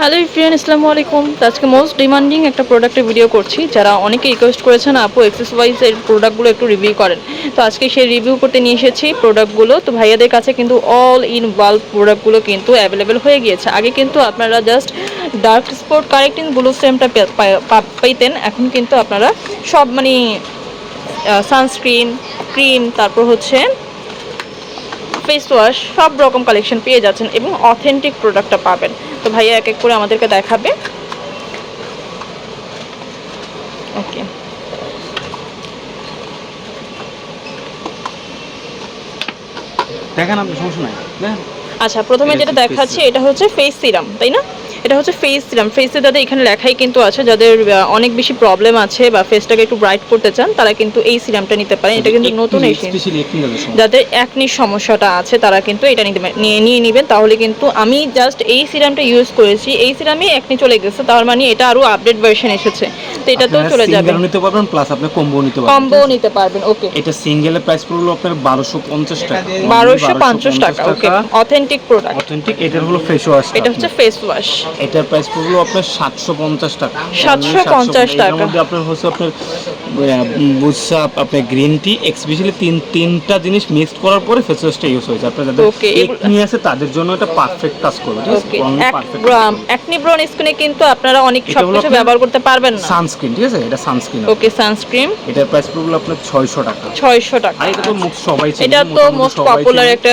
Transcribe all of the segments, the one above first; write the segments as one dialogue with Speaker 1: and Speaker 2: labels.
Speaker 1: Hello friend আসসালামু আলাইকুম আজকে মোস্ট ডিমান্ডিং একটা প্রোডাক্টের ভিডিও করছি, যারা অনেকে রিকোয়েস্ট করেছেন, আপু এক্সেস ওয়াইজ এর প্রোডাক্টগুলো একটু রিভিউ করেন। তো আজকে সেই রিভিউ করতে নিয়ে এসেছি প্রোডাক্টগুলো তো ভাইয়াদের কাছে কিন্তু অল ইন বাল্ব প্রোডাক্টগুলো কিন্তু অ্যাভেলেবেল হয়ে গিয়েছে। আগে কিন্তু আপনারা just dark spot correcting blue সেমটা পাইতেন। এখন কিন্তু আপনারা সব মানে সানস্ক্রিন ক্রিম তারপর হচ্ছে ফেস ওয়াশ সব রকম কালেকশন পেয়ে যাচ্ছেন এবং অথেন্টিক প্রোডাক্টটা পাবেন। তো ভাইয়া এক এক করে আমাদেরকে দেখাবে। ওকে
Speaker 2: দেখেন আপনি সমস্যা নাই।
Speaker 1: আচ্ছা প্রথমে যেটা দেখাচ্ছি এটা হচ্ছে ফেস সিরাম তাই না? এটা হচ্ছে ফেস সিরাম ফেসে দাদা এখানে লেখাই কিন্তু আছে যাদের অনেক বেশি প্রবলেম আছে বা ফেসটাকে একটু ব্রাইট করতে চান তারা কিন্তু এই সিরামটা নিতে পারেন। এটা কিন্তু নতুন যাদের একনির সমস্যাটা আছে তারা কিন্তু এটা নিতে নিয়ে নিয়ে নেবেন। তাহলে কিন্তু আমি জাস্ট এই সিরামটা ইউজ করেছি। এই সিরামে একনি চলে গেছে তার মানে এটা আরও আপডেট ভার্সন এসেছে। তো এটাতেও চলে যাবে।
Speaker 2: সিঙ্গেল নিতে পারবেন প্লাস আপনি কম্বো নিতে পারবেন
Speaker 1: কম্বো নিতে পারবেন ওকে
Speaker 2: এটা সিঙ্গেলের প্রাইস পড়ল আপনার বারোশো পঞ্চাশ টাকা।
Speaker 1: বারোশো পঞ্চাশ টাকা ওকে অথেন্টিক প্রোডাক্ট
Speaker 2: অথেন্টিক এটার হলো ফেস ওয়াশ
Speaker 1: এটা হচ্ছে ফেস ওয়াশ
Speaker 2: এটার প্রাইস পড়ল আপনার সাতশো পঞ্চাশ টাকা।
Speaker 1: 750
Speaker 2: এটার
Speaker 1: টাকা।
Speaker 2: মধ্যে আপনার হচ্ছে আপনার বুসাপ আপনার গ্রিন টি স্পেশালি তিন তিনটা জিনিস মিক্সড করার পরে ফেস ওয়াশটা ইউজ হয়েছে আপনার যাদের একনি আছে তাদের জন্য এটা পারফেক্ট কাজ করবে ঠিক আছে?
Speaker 1: ওকে
Speaker 2: পারফেক্ট
Speaker 1: একনি ব্রন স্কিনে কিন্তু আপনারা অনেক
Speaker 2: এটা হলো
Speaker 1: সবকিছু ব্যবহার করতে পারবেন না।
Speaker 2: সানস্ক্রিন ঠিক আছে? এটা সানস্ক্রিন
Speaker 1: ওকে সানস্ক্রিন
Speaker 2: এটার প্রাইস পড়ল আপনার ছয়শো টাকা।
Speaker 1: ছয়শো টাকা।
Speaker 2: আর এটা তো মুখ সবাই চেনে,
Speaker 1: এটা তো popular
Speaker 2: চেনে।
Speaker 1: একটা,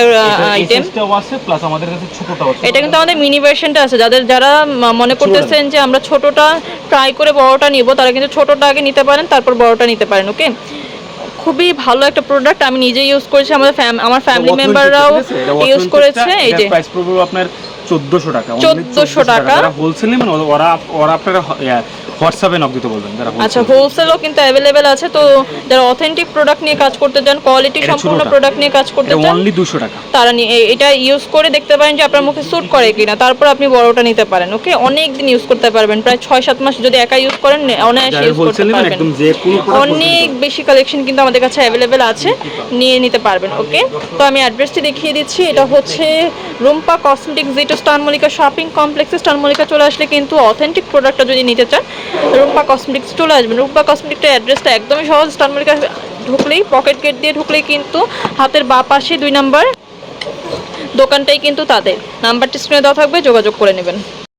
Speaker 2: এটার
Speaker 1: item।
Speaker 2: আছে প্লাস আমাদের কাছে ছোটটাও আছে।
Speaker 1: এটা কিন্তু আমাদের মিনি ভার্সনটা আছে। যাদের যারা মনে করতেছেন যে আমরা ছোটটা ট্রাই করে বড়টা নিব তারা কিন্তু ছোটটা আগে নিতে পারেন তারপর বড়টা নিতে পারেন ওকে খুবই ভালো একটা প্রোডাক্ট আমি নিজে ইউজ করেছি আমাদের আমার ফ্যামিলি মেম্বাররাও ইউজ করেছে এই যে।
Speaker 2: প্রাইস পড়বে আপনার 1400 টাকা
Speaker 1: 1400 টাকা।
Speaker 2: যারা হোলসেল নেবেন ওরা ওরা আপনারা হোয়াটসঅ্যাপে নক দিতে বলবেন যারা
Speaker 1: আচ্ছা হোলসেলও কিন্তু অ্যাভেলেবেল আছে তো যারা অথেন্টিক প্রোডাক্ট নিয়ে কাজ করতে চান কোয়ালিটি সম্পূর্ণ প্রোডাক্ট নিয়ে কাজ করতে চান
Speaker 2: অনলি 200 টাকা।
Speaker 1: তারা এটা ইউজ করে দেখতে পারেন যে আপনার মুখে স্যুট করে কিনা তারপর আপনি বড়টা নিতে পারেন ওকে অনেক দিন ইউজ করতে পারবেন প্রায় ছয় সাত মাস যদি একা ইউজ করেন অনায়াসে ইউজ করতে পারবেন।
Speaker 2: একদম যে কোনো
Speaker 1: অনেক বেশি কালেকশন কিন্তু আমাদের কাছে অ্যাভেলেবেল আছে নিয়ে নিতে পারবেন ওকে তো আমি অ্যাড্রেসটি দেখিয়ে দিচ্ছি এটা হচ্ছে রুম্পা কসমেটিক্স যেটা স্টার মল্লিকা শপিং কমপ্লেক্সে স্টার মল্লিকা চলে আসলে কিন্তু অথেন্টিক প্রোডাক্টটা যদি নিতে চান, রুম্পা কসমেটিক্স চলে আসবেন রুম্পা কসমেটিক্সের অ্যাড্রেসটা একদমই সহজ, স্টার মল্লিকা ঢুকলেই পকেট গেট দিয়ে ঢুকলেই কিন্তু হাতের বা পাশে দুই নাম্বার দোকানটাই কিন্তু তাদের। নাম্বারটি স্ক্রিনে দেওয়া থাকবে, যোগাযোগ করে নেবেন।